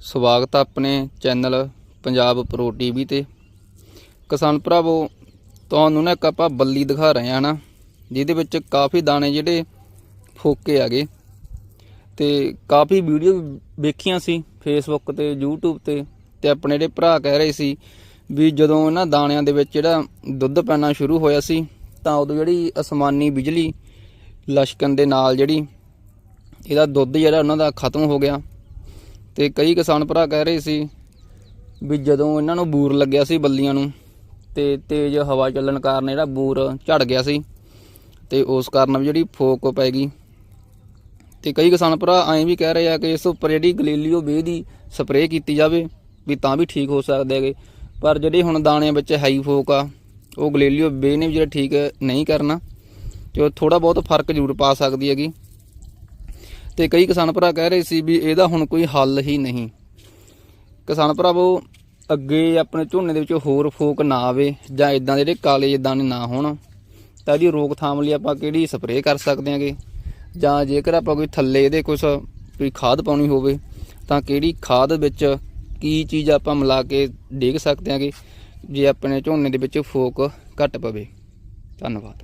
ਸਵਾਗਤ ਹੈ ਆਪਣੇ ਚੈਨਲ ਪੰਜਾਬ ਪ੍ਰੋ ਟੀਵੀ ਤੇ। ਕਿਸਾਨ ਭਰਾਵੋ, ਤੁਹਾਨੂੰ ਨਾ ਇੱਕ ਆਪਾਂ ਬੱਲੀ ਦਿਖਾ ਰਹੇ ਹਾਂ ਨਾ, ਜਿਹਦੇ ਵਿੱਚ ਕਾਫੀ ਦਾਣੇ ਜਿਹੜੇ ਫੋਕੇ ਆਗੇ ਤੇ ਕਾਫੀ ਵੀਡੀਓ ਵੇਖੀਆਂ ਸੀ ਫੇਸਬੁੱਕ ਤੇ, YouTube ਤੇ ਤੇ ਆਪਣੇ ਜਿਹੜੇ ਭਰਾ ਕਹਿ ਰਹੇ ਸੀ ਵੀ ਜਦੋਂ ਇਹਨਾਂ ਦਾਣਿਆਂ ਦੇ ਵਿੱਚ ਜਿਹੜਾ ਦੁੱਧ ਪੈਣਾ ਸ਼ੁਰੂ ਹੋਇਆ ਸੀ, ਤਾਂ ਉਦੋਂ ਜਿਹੜੀ ਅਸਮਾਨੀ ਬਿਜਲੀ ਲਸ਼ਕਣ ਦੇ ਨਾਲ ਜਿਹੜੀ ਇਹਦਾ ਦੁੱਧ ਜਿਹੜਾ ਉਹਨਾਂ ਦਾ ਖਤਮ ਹੋ ਗਿਆ। ਤੇ ਕਈ ਕਿਸਾਨ ਭਰਾ ਕਹਿ ਰਹੇ ਸੀ ਵੀ ਜਦੋਂ ਇਹਨਾਂ ਨੂੰ ਬੂਰ ਲੱਗਿਆ ਸੀ ਬੱਲੀਆਂ ਨੂੰ ਤੇ ਤੇਜ਼ ਹਵਾ ਚੱਲਣ ਕਾਰਨ ਜਿਹੜਾ ਬੂਰ ਝੜ ਗਿਆ ਸੀ ਤੇ ਉਸ ਕਾਰਨ ਵੀ ਜਿਹੜੀ ਫੋਕ ਪੈ ਗਈ। ਤੇ ਕਈ ਕਿਸਾਨ ਭਰਾ ਐਂ ਵੀ ਕਹਿ ਰਹੇ ਆ ਕਿ ਇਸ ਉੱਪਰ ਜਿਹੜੀ ਗਲੀਲੀਓ ਬੇ ਦੀ ਸਪਰੇਅ ਕੀਤੀ ਜਾਵੇ ਵੀ ਤਾਂ ਵੀ ਠੀਕ ਹੋ ਸਕਦੇ ਹੈਗੇ। ਪਰ ਜਿਹੜੇ ਹੁਣ ਦਾਣਿਆਂ ਵਿੱਚ ਹਾਈ ਫੋਕ ਆ, ਉਹ ਗਲੀਲੀਓ ਬੇ ਨੇ ਵੀ ਜਿਹੜਾ ਠੀਕ ਨਹੀਂ ਕਰਨਾ ਤੇ ਉਹ ਥੋੜਾ ਬਹੁਤ ਫ਼ਰਕ ਜ਼ਰੂਰ ਪਾ ਸਕਦੀ ਹੈਗੀ। ਤੇ ਕਈ ਕਿਸਾਨ ਭਰਾ ਕਹਿ ਰਹੇ ਸੀ ਵੀ ਇਹਦਾ ਹੁਣ ਕੋਈ ਹੱਲ ਹੀ ਨਹੀਂ। ਕਿਸਾਨ ਭਰਾਵੋ ਅੱਗੇ ਆਪਣੇ ਝੋਨੇ ਦੇ ਵਿੱਚ ਹੋਰ ਫੋਕ ਨਾ ਆਵੇ ਜਾਂ ਇਦਾਂ ਦੇ ਜਿਹੜੇ ਕਾਲੇ ਦਾਣੇ ਨਾ ਹੋਣ, ਤਾਂ ਇਹਦੀ ਰੋਕਥਾਮ ਲਈ ਆਪਾਂ ਕਿਹੜੀ ਸਪਰੇਅ ਕਰ ਸਕਦੇ ਹਾਂਗੇ? ਜਾਂ ਜੇਕਰ ਆਪਾਂ ਕੋਈ ਥੱਲੇ ਇਹਦੇ ਕੁਝ ਕੋਈ ਖਾਦ ਪਾਉਣੀ ਹੋਵੇ, ਤਾਂ ਕਿਹੜੀ ਖਾਦ ਵਿੱਚ ਕੀ ਚੀਜ਼ ਆਪਾਂ ਮਿਲਾ ਕੇ ਡੇਗ ਸਕਦੇ ਹਾਂਗੇ ਜੇ ਆਪਣੇ ਝੋਨੇ ਦੇ ਵਿੱਚ ਫੋਕ ਘੱਟ ਪਵੇ? ਧੰਨਵਾਦ।